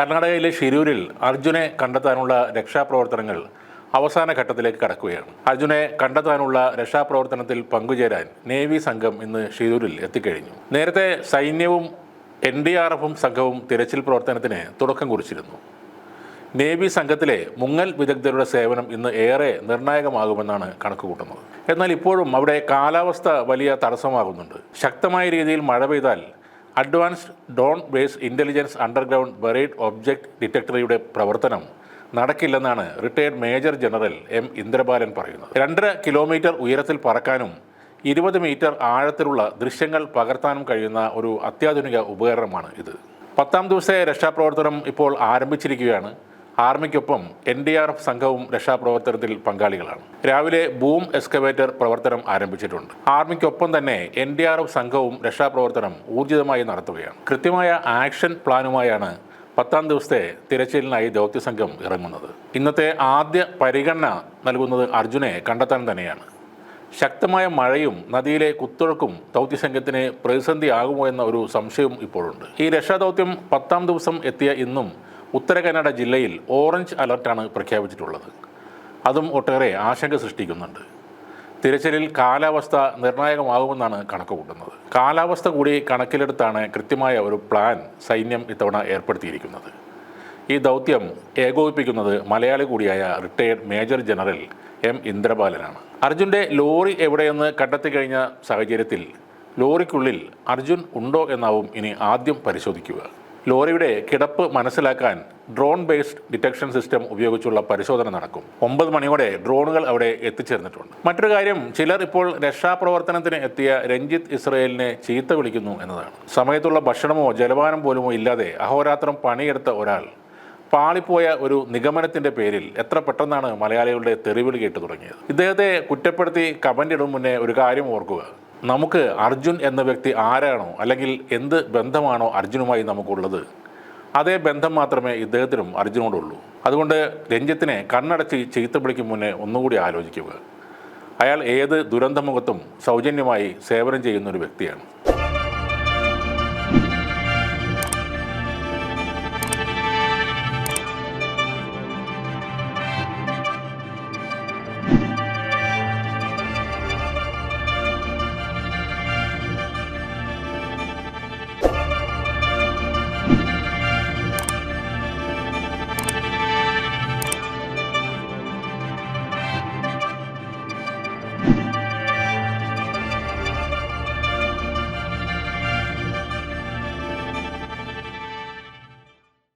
കർണാടകയിലെ ഷിരൂരിൽ അർജുനെ കണ്ടെത്താനുള്ള രക്ഷാപ്രവർത്തനങ്ങൾ അവസാന ഘട്ടത്തിലേക്ക് കടക്കുകയാണ്. അർജുനെ കണ്ടെത്താനുള്ള രക്ഷാപ്രവർത്തനത്തിൽ പങ്കുചേരാൻ നേവി സംഘം ഇന്ന് ഷിരൂരിൽ എത്തിക്കഴിഞ്ഞു. നേരത്തെ സൈന്യവും എൻ ഡി ആർ എഫും സംഘവും തിരച്ചിൽ പ്രവർത്തനത്തിന് തുടക്കം കുറിച്ചിരുന്നു. നേവി സംഘത്തിലെ മുങ്ങൽ വിദഗ്ധരുടെ സേവനം ഇന്ന് ഏറെ നിർണായകമാകുമെന്നാണ് കണക്കുകൂട്ടുന്നത്. എന്നാൽ ഇപ്പോഴും അവിടെ കാലാവസ്ഥ വലിയ തടസ്സമാകുന്നുണ്ട്. ശക്തമായ രീതിയിൽ മഴ പെയ്താൽ advanced drone based intelligence underground buried object ഡിറ്റക്ടറിയുടെ പ്രവർത്തനം നടക്കില്ലെന്നാണ് retired major general M Indrabalan പറയുന്നത്. രണ്ടര കിലോമീറ്റർ ഉയരത്തിൽ പറക്കാനും ഇരുപത് മീറ്റർ ആഴത്തിലുള്ള ദൃശ്യങ്ങൾ പകർത്താനും കഴിയുന്ന ഒരു അത്യാധുനിക ഉപകരണമാണ് ഇത്. പത്താം ദിവസത്തെ രക്ഷാപ്രവർത്തനം ഇപ്പോൾ ആരംഭിച്ചിരിക്കുകയാണ്. ആർമിക്കൊപ്പം എൻ ഡി ആർ എഫ് സംഘവും രക്ഷാപ്രവർത്തനത്തിൽ പങ്കാളികളാണ്. രാവിലെ ബൂം എക്സ്കവേറ്റർ പ്രവർത്തനം ആരംഭിച്ചിട്ടുണ്ട്. ആർമിക്കൊപ്പം തന്നെ എൻ ഡി ആർ എഫ് സംഘവും രക്ഷാപ്രവർത്തനം ഊർജിതമായി നടത്തുകയാണ്. കൃത്യമായ ആക്ഷൻ പ്ലാനുമായാണ് പത്താം ദിവസത്തെ തിരച്ചിലിനായി ദൗത്യസംഘം ഇറങ്ങുന്നത്. ഇന്നത്തെ ആദ്യ പരിഗണന നൽകുന്നത് അർജുനെ കണ്ടെത്താൻ തന്നെയാണ്. ശക്തമായ മഴയും നദിയിലെ കുത്തൊഴുക്കും ദൗത്യസംഘത്തിന് പ്രതിസന്ധിയാകുമോ എന്ന ഒരു സംശയവും ഇപ്പോഴുണ്ട്. ഈ രക്ഷാദൗത്യം പത്താം ദിവസം എത്തിയ ഇന്നും ഉത്തര കന്നഡ ജില്ലയിൽ ഓറഞ്ച് അലർട്ടാണ് പ്രഖ്യാപിച്ചിട്ടുള്ളത്. അതും ഒട്ടേറെ ആശങ്ക സൃഷ്ടിക്കുന്നുണ്ട്. തിരച്ചിലിൽ കാലാവസ്ഥ നിർണായകമാകുമെന്നാണ് കണക്ക് കൂട്ടുന്നത് കാലാവസ്ഥ കൂടി കണക്കിലെടുത്താണ് കൃത്യമായ ഒരു പ്ലാൻ സൈന്യം ഇത്തവണ ഏർപ്പെടുത്തിയിരിക്കുന്നത്. ഈ ദൗത്യം ഏകോപിപ്പിക്കുന്നത് മലയാളി കൂടിയായ റിട്ടയർഡ് മേജർ ജനറൽ എം ഇന്ദ്രബാലനാണ്. അർജുന്റെ ലോറി എവിടെയെന്ന് കണ്ടെത്തി കഴിഞ്ഞ സാഹചര്യത്തിൽ ലോറിക്കുള്ളിൽ അർജുൻ ഉണ്ടോ എന്നാവും ഇനി ആദ്യം പരിശോധിക്കുക. ലോറിയുടെ കിടപ്പ് മനസ്സിലാക്കാൻ ഡ്രോൺ ബേസ്ഡ് ഡിറ്റക്ഷൻ സിസ്റ്റം ഉപയോഗിച്ചുള്ള പരിശോധന നടക്കും. ഒമ്പത് മണിയോടെ ഡ്രോണുകൾ അവിടെ എത്തിച്ചേർന്നിട്ടുണ്ട്. മറ്റൊരു കാര്യം ചിലർ ഇപ്പോൾ രക്ഷാപ്രവർത്തനത്തിന് എത്തിയ രഞ്ജിത്ത് ഇസ്രയേലിനെ ചീത്ത വിളിക്കുന്നു എന്നതാണ്. സമയത്തുള്ള ഭക്ഷണമോ ജലപാനം പോലുമോ ഇല്ലാതെ അഹോരാത്രം പണിയെടുത്ത ഒരാൾ പാളിപ്പോയ ഒരു നിഗമനത്തിന്റെ പേരിൽ എത്ര പെട്ടെന്നാണ് മലയാളികളുടെ തെറിവിളി കേട്ടു തുടങ്ങിയത്. ഇദ്ദേഹത്തെ കുറ്റപ്പെടുത്തി കമന്റ് ഇടും മുന്നേ ഒരു കാര്യം ഓർക്കുക. നമുക്ക് അർജുൻ എന്ന വ്യക്തി ആരാണോ അല്ലെങ്കിൽ എന്ത് ബന്ധമാണോ അർജുനുമായി നമുക്കുള്ളത് അതേ ബന്ധം മാത്രമേ ഇദ്ദേഹത്തിനും അർജുനോടുള്ളൂ. അതുകൊണ്ട് രഞ്ജിത്തിനെ കണ്ണടച്ച് ചീത്ത വിളിക്കും മുന്നേ ഒന്നുകൂടി ആലോചിക്കുക. അയാൾ ഏത് ദുരന്തമുഖത്തും സൗജന്യമായി സേവനം ചെയ്യുന്ന ഒരു വ്യക്തിയാണ്.